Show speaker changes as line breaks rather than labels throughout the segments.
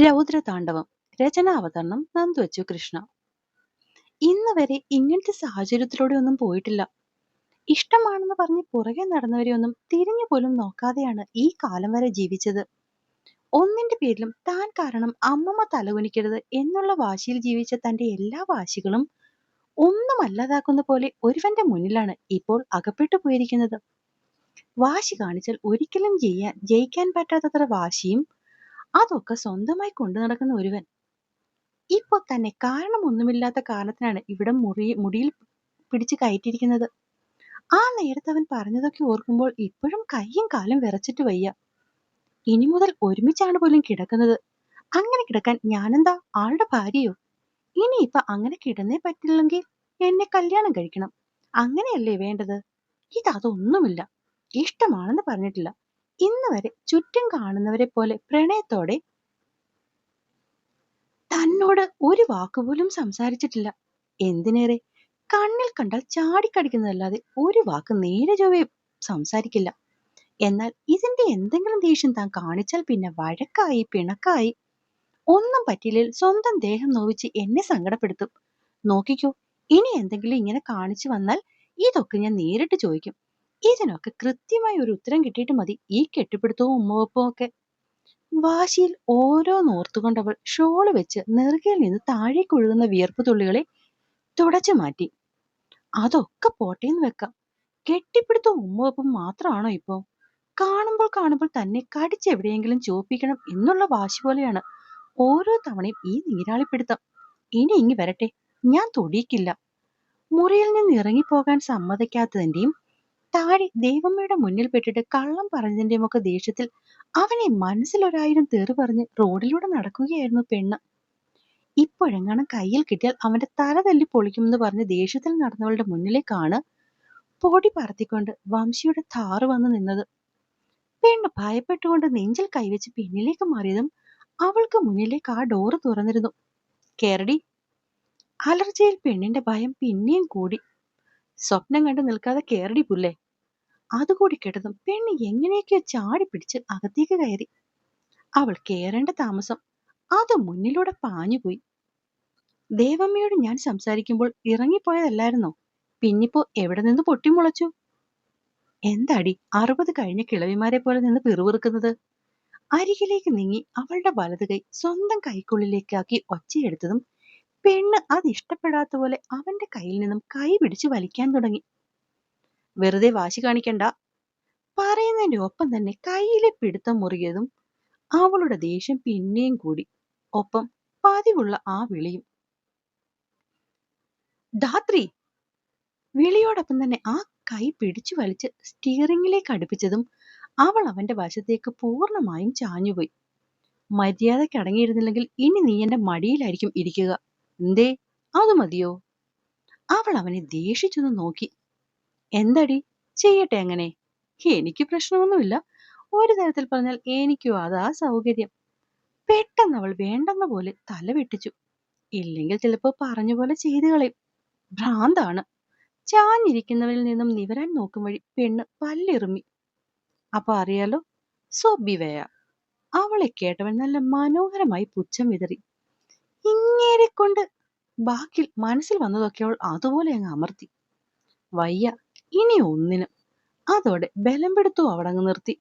രൗദ്രതാണ്ഡവം രചനാവതരണം നന്ദുവച്ചു കൃഷ്ണ. ഇന്ന് വരെ ഇങ്ങനത്തെ സാഹചര്യത്തിലൂടെ ഒന്നും പോയിട്ടില്ല. ഇഷ്ടമാണെന്ന് പറഞ്ഞ് പുറകെ നടന്നവരെ ഒന്നും തിരിഞ്ഞു പോലും നോക്കാതെയാണ് ഈ കാലം വരെ ജീവിച്ചത്. ഒന്നിന്റെ പേരിലും താൻ കാരണം അമ്മമ്മ തലകുനിക്കരുത് എന്നുള്ള വാശിയിൽ ജീവിച്ച തന്റെ എല്ലാ വാശികളും ഒന്നും അല്ലാതാക്കുന്ന പോലെ ഒരുവന്റെ മുന്നിലാണ് ഇപ്പോൾ അകപ്പെട്ടു പോയിരിക്കുന്നത്. വാശി കാണിച്ചാൽ ഒരിക്കലും ചെയ്യാൻ ജയിക്കാൻ പറ്റാത്തത്ര വാശിയും അതൊക്കെ സ്വന്തമായി കൊണ്ടു നടക്കുന്ന ഒരുവൻ. ഇപ്പൊ തന്നെ കാരണമൊന്നുമില്ലാത്ത കാരണത്തിനാണ് ഇവിടെ മുറി മുടിയിൽ പിടിച്ചു കയറ്റിയിരിക്കുന്നത്. ആ നേരത്ത് അവൻ പറഞ്ഞതൊക്കെ ഓർക്കുമ്പോൾ ഇപ്പോഴും കയ്യും കാലും വിറച്ചിട്ട് വയ്യ. ഇനി മുതൽ ഒരുമിച്ചാണ് പോലും കിടക്കുന്നത്. അങ്ങനെ കിടക്കാൻ ഞാനെന്താ ആളുടെ ഭാര്യയോ? ഇനി ഇപ്പൊ അങ്ങനെ കിടന്നേ പറ്റില്ലെങ്കിൽ എന്നെ കല്യാണം കഴിക്കണം. അങ്ങനെയല്ലേ വേണ്ടത്? ഇതതൊന്നുമില്ല. ഇഷ്ടമാണെന്ന് പറഞ്ഞിട്ടില്ല. ഇന്ന് വരെ ചുറ്റും കാണുന്നവരെ പോലെ പ്രണയത്തോടെ തന്നോട് ഒരു വാക്കുപോലും സംസാരിച്ചിട്ടില്ല. എന്തിനേറെ? കണ്ണിൽ കണ്ടാൽ ചാടിക്കടിക്കുന്നതല്ലാതെ ഒരു വാക്ക് നേരെ ചൊവ്വേ സംസാരിക്കില്ല. എന്നാൽ ഇതിന്റെ എന്തെങ്കിലും ദേഷ്യം താൻ കാണിച്ചാൽ പിന്നെ വഴക്കായി പിണക്കായി ഒന്നും പറ്റിയില്ലെങ്കിൽ സ്വന്തം ദേഹം നോവിച്ച് എന്നെ സങ്കടപ്പെടുത്തും. നോക്കിക്കോ ഇനി എന്തെങ്കിലും ഇങ്ങനെ കാണിച്ചു വന്നാൽ ഇതൊക്കെ ഞാൻ നേരിട്ട് ചോദിക്കും. ഇതിനൊക്കെ കൃത്യമായ ഒരു ഉത്തരം കിട്ടിയിട്ട് മതി. ഈ കെട്ടിപ്പിടുത്തവും ഉമ്മവപ്പും ഒക്കെ. വാശിയിൽ ഓരോന്നോർത്തുകൊണ്ടവൾ ഷോൾ വെച്ച് നെറുകയിൽ നിന്ന് താഴേക്ക് ഒഴുകുന്ന വിയർപ്പ് തുള്ളികളെ തുടച്ചു മാറ്റി. അതൊക്കെ പോട്ടേന്ന് വെക്കാം. കെട്ടിപ്പിടുത്തവും ഉമ്മവപ്പും മാത്രമാണോ ഇപ്പോ? കാണുമ്പോൾ കാണുമ്പോൾ തന്നെ കടിച്ചെവിടെയെങ്കിലും ചോപ്പിക്കണം എന്നുള്ള വാശി പോലെയാണ് ഓരോ തവണയും ഈ നീരാളിപ്പിടുത്തം. ഇനി ഇങ്ങി വരട്ടെ. ഞാൻ തൊടിയിക്കില്ല. മുറിയിൽ നിന്ന് ഇറങ്ങിപ്പോകാൻ സമ്മതിക്കാത്തതിന്റെയും താഴെ ദേവമ്മയുടെ മുന്നിൽ പെട്ടിട്ട് കള്ളം പറഞ്ഞതിന്റെയും ഒക്കെ ദേഷ്യത്തിൽ അവനെ മനസ്സിലൊരായിരം തെറി പറഞ്ഞ് റോഡിലൂടെ നടക്കുകയായിരുന്നു പെണ്ണ്. ഇപ്പോഴെങ്ങാനും കയ്യിൽ കിട്ടിയാൽ അവന്റെ തല തല്ലി പൊളിക്കുമെന്ന് പറഞ്ഞ് ദേഷ്യത്തിൽ നടന്നവളുടെ മുന്നിലേക്കാണ് പൊടി പറത്തിക്കൊണ്ട് വംശിയുടെ താറ് വന്ന് നിന്നത്. പെണ്ണ് ഭയപ്പെട്ടുകൊണ്ട് നെഞ്ചിൽ കൈവച്ച് പിന്നിലേക്ക് മാറിയതും അവൾക്ക് മുന്നിലേക്ക് ആ ഡോറ് തുറന്നിരുന്നു. കേരടി അലർച്ചയിൽ പെണ്ണിന്റെ ഭയം പിന്നെയും കൂടി. സ്വപ്നം കണ്ടു നിൽക്കാതെ കേറടി പുല്ലേ? അതുകൂടി കേട്ടതും പെണ്ണ് എങ്ങനെയൊക്കെയോ ചാടി പിടിച്ച് അകത്തേക്ക് കയറി. അവൾ കേറേണ്ട താമസം അത് മുന്നിലൂടെ പാഞ്ഞുപോയി ദേവമ്മയോട് ഞാൻ സംസാരിക്കുമ്പോൾ ഇറങ്ങിപ്പോയതല്ലായിരുന്നോ? പിന്നിപ്പോ എവിടെ നിന്ന് പൊട്ടിമുളച്ചു എന്താടി അറുപത് കഴിഞ്ഞ കിളവിമാരെ പോലെ നിന്ന് പിറുവിറുക്കുന്നത് അരികിലേക്ക് നീങ്ങി അവളുടെ വലത് കൈ സ്വന്തം കൈക്കുള്ളിലേക്കാക്കി ഒച്ചയെടുത്തതും പെണ്ണ് അത് ഇഷ്ടപ്പെടാത്ത പോലെ അവന്റെ കയ്യിൽ നിന്നും കൈ പിടിച്ചു വലിക്കാൻ തുടങ്ങി. വെറുതെ വാശി കാണിക്കണ്ട. പറയുന്നതിന്റെ ഒപ്പം തന്നെ കയ്യിലെ പിടുത്തം മുറുകിയതും അവളുടെ ദേഷ്യം പിന്നെയും കൂടി. ഒപ്പം പതിവുള്ള ആ വിളിയും. ധാത്രി! വിളിയോടൊപ്പം തന്നെ ആ കൈ പിടിച്ചു വലിച്ച് സ്റ്റിയറിംഗിലേക്ക് അടുപ്പിച്ചതും അവൾ അവന്റെ വശത്തേക്ക് പൂർണമായും ചാഞ്ഞുപോയി. മര്യാദയ്ക്ക് അടങ്ങിയിരുന്നില്ലെങ്കിൽ ഇനി നീ എന്റെ മടിയിലായിരിക്കും ഇരിക്കുക. എന്തേ? അത് മതിയോ? അവൾ അവനെ ദേഷിച്ചൊന്ന് നോക്കി. എന്തടി? ചെയ്യട്ടെ അങ്ങനെ. എനിക്ക് പ്രശ്നമൊന്നുമില്ല. ഒരു തരത്തിൽ പറഞ്ഞാൽ എനിക്കോ അതാ സൗകര്യം. പെട്ടെന്ന് അവൾ വേണ്ടെന്ന പോലെ തല വെട്ടിച്ചു. ഇല്ലെങ്കിൽ ചിലപ്പോ പറഞ്ഞ പോലെ ചെയ്തു കളയും. ഭ്രാന്താണ്. ചാഞ്ഞിരിക്കുന്നവരിൽ നിന്നും നിവരാൻ നോക്കും വഴി പെണ്ണ് പല്ലിറുമി അപ്പൊ അറിയാലോ? സോബിവയ. അവളെ കേട്ടവൻ നല്ല മനോഹരമായി പുച്ഛം വിതറി. ഇങ്ങേരെ കൊണ്ട് ബാക്കിൽ മനസ്സിൽ വന്നതൊക്കെ അവൾ അതുപോലെ അങ്ങ് അമർത്തി. വയ്യ ഇനി ഒന്നിനും. അതോടെ ബലം പെടുത്തു അവടങ്ങ് നിർത്തി.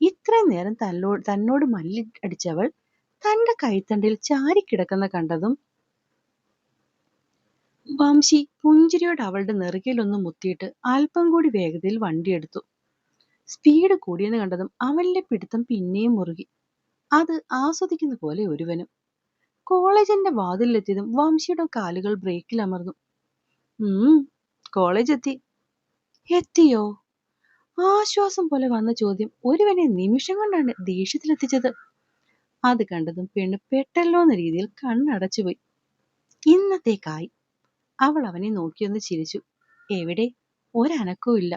ഇത്രയും നേരം തന്നോട് തന്നോട് മല്ലി അടിച്ചവൾ തന്റെ കൈത്തണ്ടിൽ ചാരിക്കിടക്കുന്ന കണ്ടതും വംശി പുഞ്ചിരിയോട് അവളുടെ നെറുകയിലൊന്ന് മുത്തിയിട്ട് അല്പം കൂടി വേഗതയിൽ വണ്ടിയെടുത്തു സ്പീഡ് കൂടിയെന്ന് കണ്ടതും അവളിലെ പിടുത്തം പിന്നെയും മുറുകി. അത് ആസ്വദിക്കുന്ന പോലെ ഒരുവനും. കോളേജിന്റെ വാതിലിലെത്തിയതും വംശിയുടെ കാലുകൾ ബ്രേക്കിൽ അമർന്നു. ഉം കോളേജ് എത്തി. എത്തിയോ? ആശ്വാസം പോലെ വന്ന ചോദ്യം ഒരുവനെ നിമിഷം കൊണ്ടാണ് ദേഷ്യത്തിലെത്തിച്ചത്. അത് കണ്ടതും പെണ്ണ് പെട്ടല്ലോ എന്ന രീതിയിൽ കണ്ണടച്ചുപോയി ഇന്നത്തേക്കായി. അവൾ അവനെ നോക്കിയൊന്ന് ചിരിച്ചു. എവിടെ? ഒരനക്കവും ഇല്ല.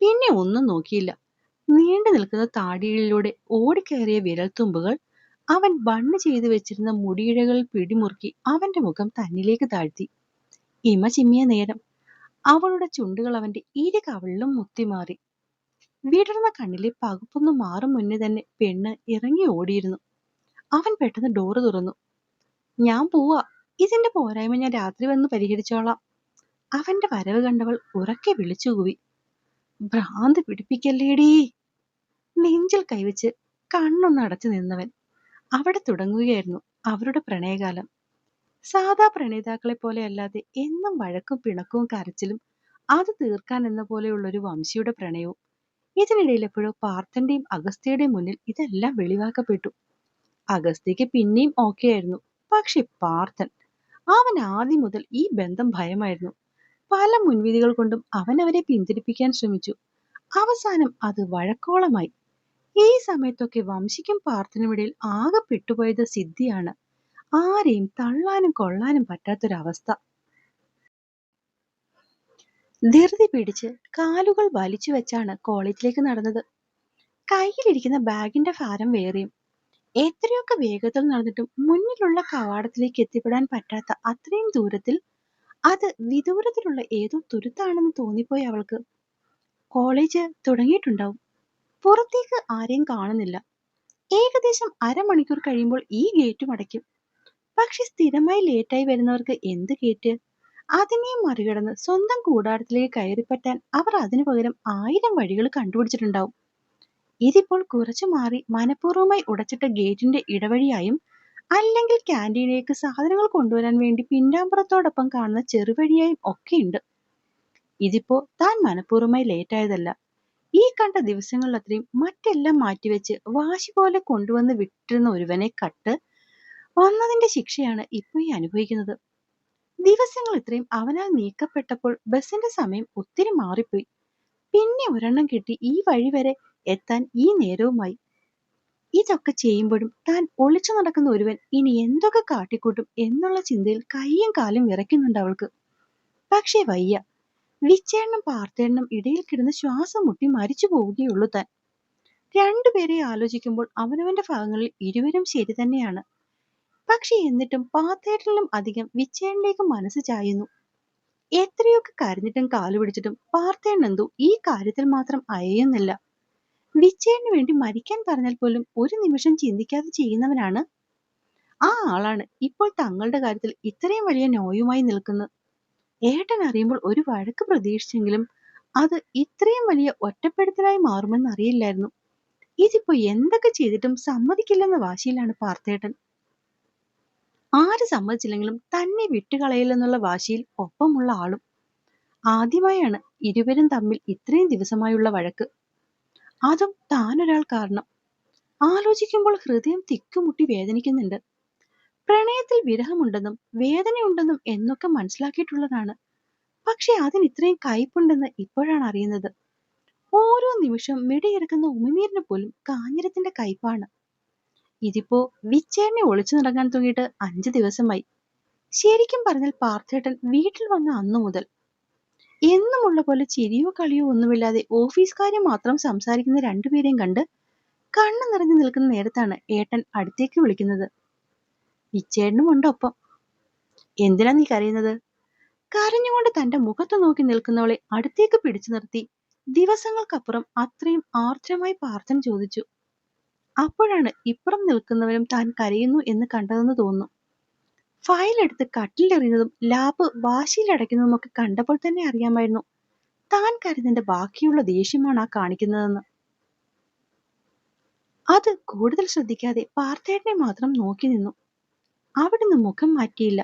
പിന്നെ ഒന്നും നോക്കിയില്ല. നീണ്ടു നിൽക്കുന്ന താടിയിലൂടെ ഓടിക്കയറിയ വിരൽത്തുമ്പുകൾ അവൻ ബണ്ണ് ചെയ്തു വെച്ചിരുന്ന മുടിയിഴകൾ പിടിമുറുക്കി അവന്റെ മുഖം തന്നിലേക്ക് താഴ്ത്തി. ഇമ ചിമ്മിയ നേരം. അവളുടെ ചുണ്ടുകൾ അവന്റെ ഇരു കവിളിലും മുത്തിമാറി. വിടർന്ന കണ്ണിലെ പകുപ്പൊന്ന് മാറും മുന്നേ തന്നെ പെണ്ണ് ഇറങ്ങി ഓടിയിരുന്നു. അവൻ പെട്ടെന്ന് ഡോറ് തുറന്നു. ഞാൻ പോവാ. ഇതിന്റെ പോരായ്മ. ഞാൻ രാത്രി വന്ന് പരിഹരിച്ചോളാം. അവന്റെ വരവ് കണ്ടവൾ ഉറക്കെ വിളിച്ചുകൂവി. ഭ്രാന്ത് പിടിപ്പിക്കല്ലേടീ? നെഞ്ചിൽ കൈവച്ച് കണ്ണൊന്ന് അടച്ചു നിന്നവൻ. അവിടെ തുടങ്ങുകയായിരുന്നു അവരുടെ പ്രണയകാലം. സാധാ പ്രണയിതാക്കളെ പോലെ അല്ലാതെ എന്നും വഴക്കും പിണക്കവും കരച്ചിലും അത് തീർക്കാൻ എന്ന പോലെയുള്ള ഒരു വംശിയുടെ പ്രണയവും ഇതിനിടയിൽ എപ്പോഴോ പാർത്ഥന്റെയും അഗസ്ത്യയുടെയും മുന്നിൽ ഇതെല്ലാം വെളിവാക്കപ്പെട്ടു. അഗസ്ത്യക്ക് പിന്നെയും ഓക്കെ ആയിരുന്നു. പക്ഷെ പാർത്ഥൻ അവൻ ആദ്യം മുതൽ ഈ ബന്ധം ഭയമായിരുന്നു. പല മുൻവിധികൾ കൊണ്ടും അവൻ അവരെ പിന്തിരിപ്പിക്കാൻ ശ്രമിച്ചു. അവസാനം അത് വഴക്കോളമായി ഈ സമയത്തൊക്കെ വംശിക്കും പാർത്ഥനുമിടയിൽ ആകെ പെട്ടുപോയത് സിദ്ധിയാണ്. ആരെയും തള്ളാനും കൊള്ളാനും പറ്റാത്തൊരവസ്ഥ. ധൃതി പിടിച്ച് കാലുകൾ വലിച്ചു വെച്ചാണ് കോളേജിലേക്ക് നടന്നത്. കയ്യിലിരിക്കുന്ന ബാഗിന്റെ ഭാരം വേറെയും. എത്രയൊക്കെ വേഗത്തിൽ നടന്നിട്ടും മുന്നിലുള്ള കവാടത്തിലേക്ക് എത്തിപ്പെടാൻ പറ്റാത്ത അത്രയും ദൂരത്തിൽ അത് വിദൂരത്തിലുള്ള ഏതോ തുരുത്താണെന്ന് തോന്നിപ്പോയി അവൾക്ക്. കോളേജ് തുടങ്ങിയിട്ടുണ്ടാവും. പുറത്തേക്ക് ആരെയും കാണുന്നില്ല. ഏകദേശം അരമണിക്കൂർ കഴിയുമ്പോൾ ഈ ഗേറ്റ് അടയ്ക്കും. പക്ഷെ സ്ഥിരമായി ലേറ്റായി വരുന്നവർക്ക് എന്ത് ഗേറ്റ് അതിനെയും മറികടന്ന് സ്വന്തം കൂടാരത്തിലേക്ക് കയറിപ്പറ്റാൻ അവർ അതിനു പകരം ആയിരം വഴികൾ കണ്ടുപിടിച്ചിട്ടുണ്ടാവും. ഇതിപ്പോൾ കുറച്ചു മാറി മനഃപൂർവമായി ഉടച്ചിട്ട ഗേറ്റിന്റെ ഇടവഴിയായും അല്ലെങ്കിൽ ക്യാന്റീനിലേക്ക് സാധനങ്ങൾ കൊണ്ടുവരാൻ വേണ്ടി പിന്നാമ്പുറത്തോടൊപ്പം കാണുന്ന ചെറുവഴിയായും ഒക്കെയുണ്ട്. ഇതിപ്പോ താൻ മനഃപൂർവമായി ലേറ്റായതല്ല ഈ കണ്ട ദിവസങ്ങളിലത്രയും മറ്റെല്ലാം മാറ്റിവെച്ച് വാശി പോലെ കൊണ്ടുവന്ന് വിട്ടിരുന്ന ഒരുവനെ കട്ട് വന്നതിന്റെ ശിക്ഷയാണ് ഇപ്പോൾ ഈ അനുഭവിക്കുന്നത്. ദിവസങ്ങൾ ഇത്രയും അവനാൽ നീക്കപ്പെട്ടപ്പോൾ ബസിന്റെ സമയം ഒത്തിരി മാറിപ്പോയി. പിന്നെ ഒരെണ്ണം കിട്ടി ഈ വഴി വരെ എത്താൻ ഈ നേരവുമായി. ഇതൊക്കെ ചെയ്യുമ്പോഴും താൻ ഒളിച്ചു നടക്കുന്ന ഒരുവൻ ഇനി എന്തൊക്കെ കാട്ടിക്കൂട്ടും എന്നുള്ള ചിന്തയിൽ കയ്യും കാലും വിറയ്ക്കുന്നുണ്ട് അവൾക്ക്. പക്ഷേ വയ്യ വിച്ചേണ്ണും പാർത്തേണ്ണും ഇടയിൽ കിടന്ന് ശ്വാസം മുട്ടി മരിച്ചു പോവുകയുള്ളൂ താൻ. രണ്ടുപേരെ ആലോചിക്കുമ്പോൾ അവനവന്റെ ഭാഗങ്ങളിൽ ഇരുവരും ശരി തന്നെയാണ്. പക്ഷെ എന്നിട്ടും പാത്തേട്ടനിലും അധികം വിച്ചേണ്ണയിലേക്ക് മനസ്സ് ചായുന്നു. എത്രയൊക്കെ കരഞ്ഞിട്ടും കാലു പിടിച്ചിട്ടും പാർത്തേണ്ണെന്തു ഈ കാര്യത്തിൽ മാത്രം അയയുന്നില്ല. വിച്ചേണ്ണന് വേണ്ടി മരിക്കാൻ പറഞ്ഞാൽ പോലും ഒരു നിമിഷം ചിന്തിക്കാതെ ചെയ്യുന്നവനാണ്. ആ ആളാണ് ഇപ്പോൾ തങ്ങളുടെ കാര്യത്തിൽ ഇത്രയും വലിയ നോയുമായി നിൽക്കുന്നത്. ഏട്ടൻ അറിയുമ്പോൾ ഒരു വഴക്ക് പ്രതീക്ഷിച്ചെങ്കിലും അത് ഇത്രയും വലിയ ഒറ്റപ്പെടുത്തലായി മാറുമെന്ന് അറിയില്ലായിരുന്നു. ഇതിപ്പോ എന്തൊക്കെ ചെയ്തിട്ടും സമ്മതിക്കില്ലെന്ന വാശിയിലാണ് പാർത്തേട്ടൻ ആര് സമ്മതിച്ചില്ലെങ്കിലും തന്നെ വിട്ടുകളയില്ലെന്നുള്ള വാശിയിൽ ഒപ്പമുള്ള ആളും. ആദ്യമായാണ് ഇരുവരും തമ്മിൽ ഇത്രയും ദിവസമായുള്ള വഴക്ക്. അതും താനൊരാൾ കാരണം. ആലോചിക്കുമ്പോൾ ഹൃദയം തിക്കുമുട്ടി വേദനിക്കുന്നുണ്ട്. പ്രണയത്തിൽ വിരഹമുണ്ടെന്നും വേദനയുണ്ടെന്നും എന്നൊക്കെ മനസ്സിലാക്കിയിട്ടുള്ളതാണ്. പക്ഷെ അതിന് ഇത്രയും കയ്പുണ്ടെന്ന് ഇപ്പോഴാണ് അറിയുന്നത്. ഓരോ നിമിഷം മിടിയിറക്കുന്ന ഉമിനീരിന് പോലും കാഞ്ഞിരത്തിന്റെ കയ്പാണ്. ഇതിപ്പോ വിച്ചേനെ ഒളിച്ചു നടക്കാൻ തുടങ്ങിയിട്ട് അഞ്ചു ദിവസമായി. ശരിക്കും പറഞ്ഞാൽ പാർത്ഥേട്ടൻ വീട്ടിൽ വന്ന അന്നു മുതൽ. എന്നുമുള്ള പോലെ ചിരിയോ കളിയോ ഒന്നുമില്ലാതെ ഓഫീസ് കാര്യം മാത്രം സംസാരിക്കുന്ന രണ്ടുപേരെയും കണ്ട് കണ്ണു നിറഞ്ഞു നിൽക്കുന്ന നേരത്താണ് ഏട്ടൻ അടുത്തേക്ക് വിളിക്കുന്നത്. വിച്ചേട്ടനും ഉണ്ട് ഒപ്പം. എന്തിനാ നീ കരയുന്നത്? കരഞ്ഞുകൊണ്ട് തന്റെ മുഖത്ത് നോക്കി നിൽക്കുന്നവളെ അടുത്തേക്ക് പിടിച്ചു നിർത്തി. ദിവസങ്ങൾക്കപ്പുറം അത്രയും ആർദ്രമായി പാർത്ഥൻ ചോദിച്ചു. അപ്പോഴാണ് ഇപ്പുറം നിൽക്കുന്നവരും താൻ കരയുന്നു എന്ന് കണ്ടതെന്ന് തോന്നുന്നു. ഫയൽ എടുത്ത് കട്ടിലെറിയുന്നതും ലാബ് വാശിയിലടയ്ക്കുന്നതും ഒക്കെ കണ്ടപ്പോൾ തന്നെ അറിയാമായിരുന്നു. താൻ കരുതിന്റെ ബാക്കിയുള്ള ദേഷ്യമാണ് ആ കാണിക്കുന്നതെന്ന്. അത് കൂടുതൽ ശ്രദ്ധിക്കാതെ പാർത്ഥേട്ടനെ മാത്രം നോക്കി നിന്നു. അവിടുന്ന് മുഖം മാറ്റിയില്ല.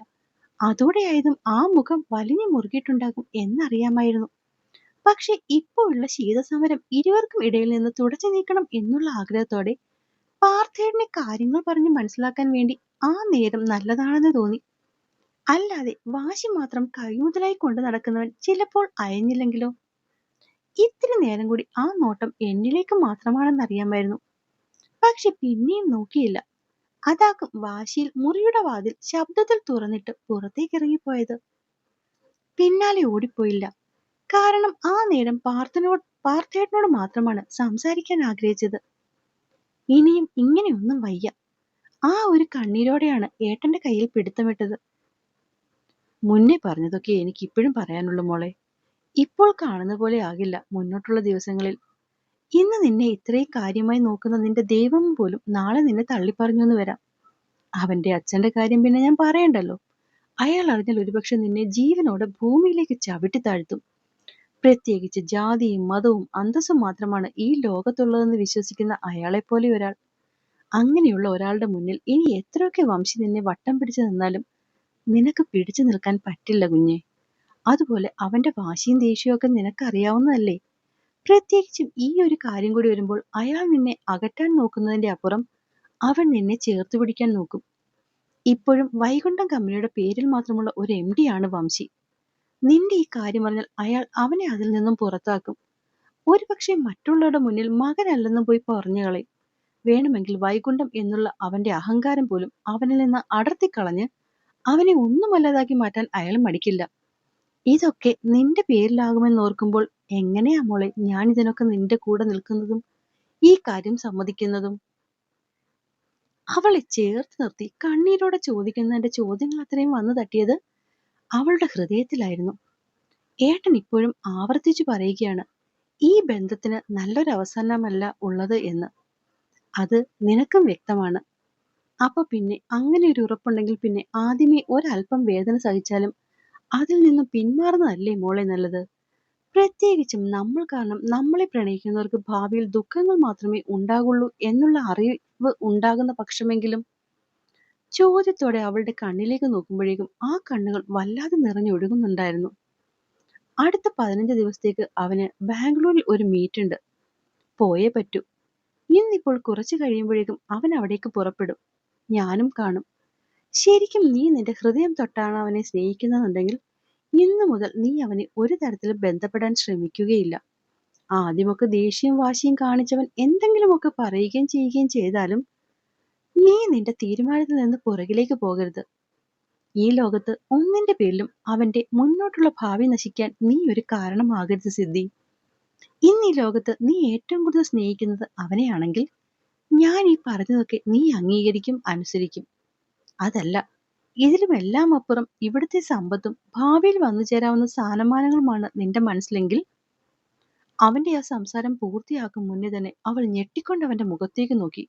അതോടെയായതും ആ മുഖം വലിഞ്ഞു മുറുകിയിട്ടുണ്ടാകും എന്നറിയാമായിരുന്നു. പക്ഷെ ഇപ്പോഴുള്ള ശീതസമരം ഇരുവർക്കും ഇടയിൽ നിന്ന് തുടച്ചു നീക്കണം എന്നുള്ള ആഗ്രഹത്തോടെ പാർത്ഥേടിനെ കാര്യങ്ങൾ പറഞ്ഞ് മനസ്സിലാക്കാൻ വേണ്ടി ആ നേരം നല്ലതാണെന്ന് തോന്നി. അല്ലാതെ വാശി മാത്രം കൈമുതലായി കൊണ്ടു നടക്കുന്നവൻ ചിലപ്പോൾ അയഞ്ഞില്ലെങ്കിലോ? ഇത്തിരി നേരം കൂടി ആ നോട്ടം എന്നിലേക്ക് മാത്രമാണെന്ന് അറിയാമായിരുന്നു പക്ഷെ പിന്നെയും നോക്കിയില്ല. അതാക്കും വാശിയിൽ മുറിയുടെ വാതിൽ ശബ്ദത്തിൽ തുറന്നിട്ട് പുറത്തേക്ക് ഇറങ്ങിപ്പോയത് പിന്നാലെ ഓടിപ്പോയില്ല. കാരണം ആ നേരം പാർത്ഥനോട് പാർത്ഥേട്ടനോട് മാത്രമാണ് സംസാരിക്കാൻ ആഗ്രഹിച്ചത്. ഇനിയും ഇങ്ങനെയൊന്നും വയ്യ. ആ ഒരു കണ്ണീരോടെയാണ് ഏട്ടന്റെ കയ്യിൽ പിടുത്തമിട്ടത് മുന്നേ പറഞ്ഞതൊക്കെ എനിക്ക് ഇപ്പോഴും പറയാനുള്ളൂ മോളെ. ഇപ്പോൾ കാണുന്ന പോലെ ആകില്ല മുന്നോട്ടുള്ള ദിവസങ്ങളിൽ ഇന്ന് നിന്നെ ഇത്രയും കാര്യമായി നോക്കുന്ന നിന്റെ ദൈവം പോലും നാളെ നിന്നെ തള്ളിപ്പറഞ്ഞു എന്ന് വരാം. അവന്റെ അച്ഛന്റെ കാര്യം പിന്നെ ഞാൻ പറയണ്ടല്ലോ? അയാൾ അറിഞ്ഞാൽ ഒരുപക്ഷെ നിന്നെ ജീവനോടെ ഭൂമിയിലേക്ക് ചവിട്ടി താഴ്ത്തും. പ്രത്യേകിച്ച് ജാതിയും മതവും അന്തസ്സും മാത്രമാണ് ഈ ലോകത്തുള്ളതെന്ന് വിശ്വസിക്കുന്ന അയാളെപ്പോലെ ഒരാൾ. അങ്ങനെയുള്ള ഒരാളുടെ മുന്നിൽ ഇനി എത്രയൊക്കെ വംശി നിന്നെ വട്ടം പിടിച്ചു നിന്നാലും നിനക്ക് പിടിച്ചു നിൽക്കാൻ പറ്റില്ല കുഞ്ഞെ. അതുപോലെ അവന്റെ വാശിയും ദേഷ്യവും ഒക്കെ നിനക്കറിയാവുന്നതല്ലേ? പ്രത്യേകിച്ചും ഈ ഒരു കാര്യം കൂടി വരുമ്പോൾ അയാൾ നിന്നെ അകറ്റാൻ നോക്കുന്നതിന്റെ അപ്പുറം അവൻ നിന്നെ ചേർത്ത് പിടിക്കാൻ നോക്കും. ഇപ്പോഴും വൈകുണ്ഠം കമ്പനിയുടെ പേരിൽ മാത്രമുള്ള ഒരു എം ആണ് വംശി. നിന്റെ ഈ കാര്യം പറഞ്ഞാൽ അയാൾ അവനെ അതിൽ നിന്നും പുറത്താക്കും. ഒരുപക്ഷെ മറ്റുള്ളവരുടെ മുന്നിൽ മകനല്ലെന്നും പോയി പറഞ്ഞു കളയും. വേണമെങ്കിൽ വൈകുണ്ഠം എന്നുള്ള അവന്റെ അഹങ്കാരം പോലും അവനിൽ നിന്ന് അടർത്തിക്കളഞ്ഞ് അവനെ ഒന്നുമല്ലാതാക്കി മാറ്റാൻ അയാൾ മടിക്കില്ല. ഇതൊക്കെ നിന്റെ പേരിലാകുമെന്ന് ഓർക്കുമ്പോൾ എങ്ങനെയാ മോളെ ഞാൻ ഇതിനൊക്കെ നിന്റെ കൂടെ നിൽക്കുന്നതും ഈ കാര്യം സമ്മതിക്കുന്നതും? അവളെ ചേർത്ത് നിർത്തി കണ്ണീരോടെ ചോദിക്കുന്നതിന്റെ ചോദ്യങ്ങൾ അത്രയും വന്നു തട്ടിയത് അവളുടെ ഹൃദയത്തിലായിരുന്നു. ഏട്ടൻ ഇപ്പോഴും ആവർത്തിച്ചു പറയുകയാണ് ഈ ബന്ധത്തിന് നല്ലൊരു അവസാനമല്ല ഉള്ളത് എന്ന്. അത് നിനക്കും വ്യക്തമാണ്. അപ്പൊ പിന്നെ അങ്ങനെ ഒരു ഉറപ്പുണ്ടെങ്കിൽ പിന്നെ ആദ്യമേ ഒരല്പം വേദന സഹിച്ചാലും അതിൽ നിന്നും പിന്മാറുന്നതല്ലേ മോളെ നല്ലത്? പ്രത്യേകിച്ചും നമ്മൾ കാരണം നമ്മളെ പ്രണയിക്കുന്നവർക്ക് ഭാവിയിൽ ദുഃഖങ്ങൾ മാത്രമേ ഉണ്ടാകുള്ളൂ എന്നുള്ള അറിവ് ഉണ്ടാകുന്ന പക്ഷമെങ്കിലും ചോദ്യത്തോടെ അവളുടെ കണ്ണിലേക്ക് നോക്കുമ്പോഴേക്കും ആ കണ്ണുകൾ വല്ലാതെ നിറഞ്ഞൊഴുകുന്നുണ്ടായിരുന്നു അടുത്ത പതിനഞ്ച് ദിവസത്തേക്ക് അവന് ബാംഗ്ലൂരിൽ ഒരു മീറ്റ് ഉണ്ട്. പോയേ പറ്റൂ. ഇന്നിപ്പോൾ കുറച്ചു കഴിയുമ്പോഴേക്കും അവൻ അവിടേക്ക് പുറപ്പെടും. ഞാനും കാണും. ശരിക്കും നീ നിന്റെ ഹൃദയം തൊട്ടാണ് അവനെ സ്നേഹിക്കുന്നുണ്ടെങ്കിൽ ഇന്നു മുതൽ നീ അവനെ ഒരു തരത്തിലും ബന്ധപ്പെടാൻ ശ്രമിക്കുകയില്ല. ആദ്യമൊക്കെ ദേഷ്യം വാശിയും കാണിച്ചവൻ എന്തെങ്കിലുമൊക്കെ പറയുകയും ചെയ്യുകയും ചെയ്താലും നീ നിന്റെ തീരുമാനത്തിൽ നിന്ന് പുറകിലേക്ക് പോകരുത്. ഈ ലോകത്ത് ഒന്നിന്റെ പേരിലും അവന്റെ മുന്നോട്ടുള്ള ഭാവി നശിക്കാൻ നീ ഒരു കാരണമാകരുത് സിദ്ധി. ഇന്ന് ഈ ലോകത്ത് നീ ഏറ്റവും കൂടുതൽ സ്നേഹിക്കുന്നത് അവനെയാണെങ്കിൽ ഞാൻ ഈ പറഞ്ഞതൊക്കെ നീ അംഗീകരിക്കും അനുസരിക്കും. അതല്ല ഇതിലുമെല്ലാം അപ്പുറം ഇവിടുത്തെ സമ്പത്തും ഭാവിയിൽ വന്നു ചേരാവുന്ന സ്ഥാനമാനങ്ങളുമാണ് നിന്റെ മനസ്സിലെങ്കിൽ അവന്റെ ആ സംസാരം പൂർത്തിയാക്കും മുന്നേ തന്നെ അവൾ ഞെട്ടിക്കൊണ്ട് അവന്റെ മുഖത്തേക്ക് നോക്കി.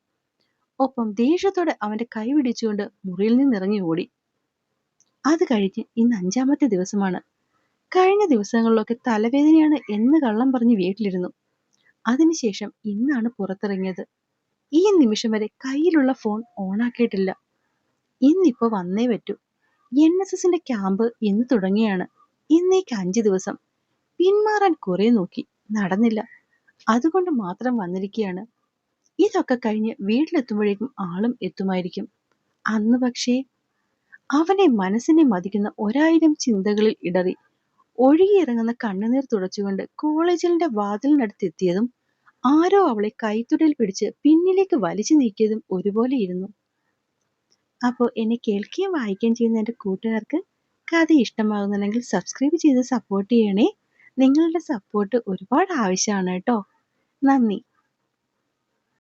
ഒപ്പം ദേഷ്യത്തോടെ അവന്റെ കൈ പിടിച്ചുകൊണ്ട് മുറിയിൽ നിന്നിറങ്ങി ഓടി. അത് കഴിഞ്ഞ് ഇന്ന് അഞ്ചാമത്തെ ദിവസമാണ്. കഴിഞ്ഞ ദിവസങ്ങളിലൊക്കെ തലവേദനയാണ് എന്ന് കള്ളം പറഞ്ഞ് വീട്ടിലിരുന്നു. അതിനുശേഷം ഇന്നാണ് പുറത്തിറങ്ങിയത്. ഈ നിമിഷം വരെ കയ്യിലുള്ള ഫോൺ ഓണാക്കിയിട്ടില്ല ഇന്നിപ്പോ വന്നേ പറ്റൂ. എൻ എസ് എസിന്റെ ക്യാമ്പ് ഇന്ന് തുടങ്ങിയാണ്. ഇന്നേക്ക് അഞ്ചു ദിവസം. പിന്മാറാൻ കുറെ നോക്കി. നടന്നില്ല. അതുകൊണ്ട് മാത്രം വന്നിരിക്കുകയാണ് ഇതൊക്കെ കഴിഞ്ഞ് വീട്ടിലെത്തുമ്പോഴേക്കും ആളും എത്തുമായിരിക്കും. അന്ന് പക്ഷേ അവനെ മനസ്സിനെ മതിക്കുന്ന ഒരായിരം ചിന്തകളിൽ ഇടറി. ഒഴുകിയിറങ്ങുന്ന കണ്ണുനീർ തുടച്ചുകൊണ്ട് കോളേജിന്റെ വാതിലിനടുത്തെത്തിയതും ആരോ അവളെ കൈത്തുടയിൽ പിടിച്ച് പിന്നിലേക്ക് വലിച്ചു നീക്കിയതും ഒരുപോലെ ഇരുന്നു. അപ്പോൾ എന്നെ കേൾക്കുകയും വായിക്കുകയും ചെയ്യുന്ന എന്റെ കൂട്ടുകാർക്ക് കഥ ഇഷ്ടമാകുന്നുണ്ടെങ്കിൽ സബ്സ്ക്രൈബ് ചെയ്ത് സപ്പോർട്ട് ചെയ്യണേ. നിങ്ങളുടെ സപ്പോർട്ട് ഒരുപാട് ആവശ്യമാണ് കേട്ടോ. നന്ദി.